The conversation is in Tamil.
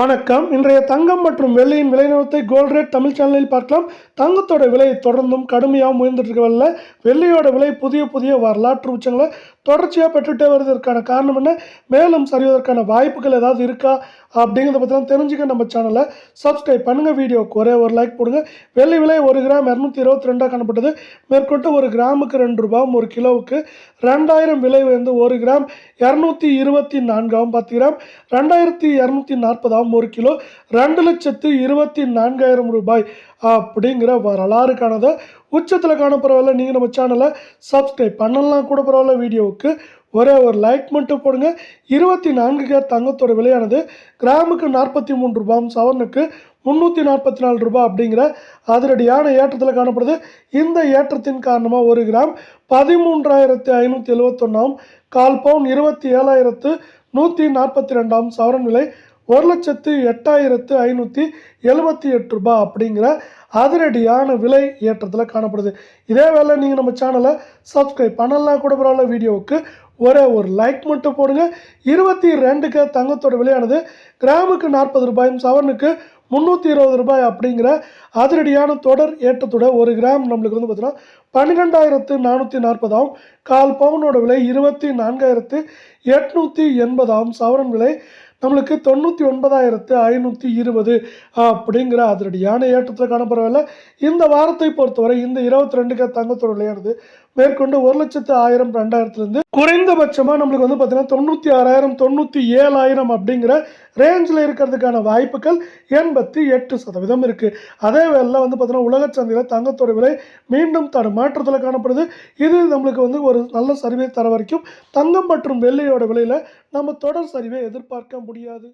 வணக்கம். இன்றைய தங்கம் மற்றும் வெள்ளியின் விலை கோல்ட் ரேட் தமிழ் சேனலில் பார்க்கலாம். தங்கத்தோட விலை தொடர்ந்தும் கடுமையாக உயர்ந்துட்டு இருக்கவில்லை வெள்ளியோட விலை புதிய புதிய வரலாற்று உச்சங்களை தொடர்ச்சியாக பெற்றுட்டே வருவதற்கான காரணம் என்ன? மேலும் சரிவதற்கான வாய்ப்புகள் ஏதாவது இருக்கா? அப்படிங்கிறத பற்றிலாம் தெரிஞ்சுக்க நம்ம சேனலை சப்ஸ்கிரைப் பண்ணுங்கள் வீடியோக்கு ஒரே ஒரு லைக் போடுங்க. வெள்ளி விலை ஒரு கிராம் இரநூத்தி இருபத்தி ரெண்டாக காணப்பட்டது. மேற்கொண்டு ஒரு கிராமுக்கு ரெண்டு ரூபாவும் ஒரு கிலோவுக்கு ரெண்டாயிரம் விலை வந்து ஒரு கிராம் இரநூத்தி இருபத்தி நான்காவும் பத்து கிராம் ரெண்டாயிரத்தி இரநூத்தி நாற்பதாகவும் ஒரு கிலோ ரெண்டு லட்சத்து இருபத்தி நான்காயிரம் ரூபாய் அப்படிங்கிற வரலாறு காணதை உச்சத்தில் காண பரவாயில்ல நீங்கள் நம்ம சேனலை சப்ஸ்கிரைப் பண்ணலாம் கூட பரவாயில்ல வீடியோவுக்கு ஒரே ஒரு லைக் மட்டும் போடுங்க. இருபத்தி நான்கு கே தங்கத்தோட விலையானது கிராமுக்கு நாற்பத்தி மூன்று ரூபாய் சவரனுக்கு முந்நூற்றி நாற்பத்தி நாலு ரூபாய் அப்படிங்கிற அதிரடியான ஏற்றத்தில் காணப்படுது. இந்த ஏற்றத்தின் காரணமாக ஒரு கிராம் பதிமூன்றாயிரத்தி ஐநூற்றி எழுவத்தொன்னாம் கால் பவுன் இருபத்தி ஏழாயிரத்து நூற்றி நாற்பத்தி ரெண்டாம் சவரன் விலை ஒரு லட்சத்து எட்டாயிரத்து ஐநூற்றி எழுபத்தி எட்டு ரூபாய் அப்படிங்கிற அதிரடியான விலை ஏற்றத்தில் காணப்படுது. இதே வேலை நீங்கள் நம்ம சேனலை சப்ஸ்கிரைப் பண்ணலாம் கூட பரவாயில்ல வீடியோவுக்கு ஒரே ஒரு லைக் மட்டும் போடுங்க. இருபத்தி ரெண்டுக்கு தங்கத்தோட விலையானது கிராமுக்கு நாற்பது ரூபாயும் சவரனுக்கு முந்நூற்றி இருபது ரூபாய் அப்படிங்கிற அதிரடியான தொடர் ஏற்றத்தோட ஒரு கிராம் நம்மளுக்கு வந்து பார்த்தீங்கன்னா பன்னிரெண்டாயிரத்து நானூற்றி நாற்பதாம் கால் பவுனோட விலை இருபத்தி நான்காயிரத்து எட்நூற்றி எண்பதாம் சவரன் விலை நம்மளுக்கு தொண்ணூற்றி ஒன்பதாயிரத்து ஐநூற்றி இருபது அப்படிங்கிற அதிரடியான ஏற்றத்தில் காணப்படவில்லை. இந்த வாரத்தை பொறுத்தவரை இந்த இருபத்தி ரெண்டுக்கு தங்கத்தோட விலையானது மேற்கொண்டு ஒரு லட்சத்து ஆயிரம் ரெண்டாயிரத்துலேருந்து குறைந்தபட்சமாக நம்மளுக்கு வந்து பார்த்திங்கன்னா தொண்ணூற்றி ஆறாயிரம் தொண்ணூற்றி ஏழாயிரம் அப்படிங்கிற ரேஞ்சில் இருக்கிறதுக்கான வாய்ப்புகள் எண்பத்தி எட்டு சதவீதம் இருக்குது அதே வேளையில் வந்து பார்த்திங்கன்னா உலக சந்தையில் தங்கத்தோட விலை மீண்டும் தடு மாற்றத்தில் காணப்படுது. இது நம்மளுக்கு வந்து ஒரு நல்ல சரிவை தர வரைக்கும் தங்கம் மற்றும் வெள்ளியோட விலையில் நம்ம தொடர் சரிவை எதிர்பார்க்க முடியாது.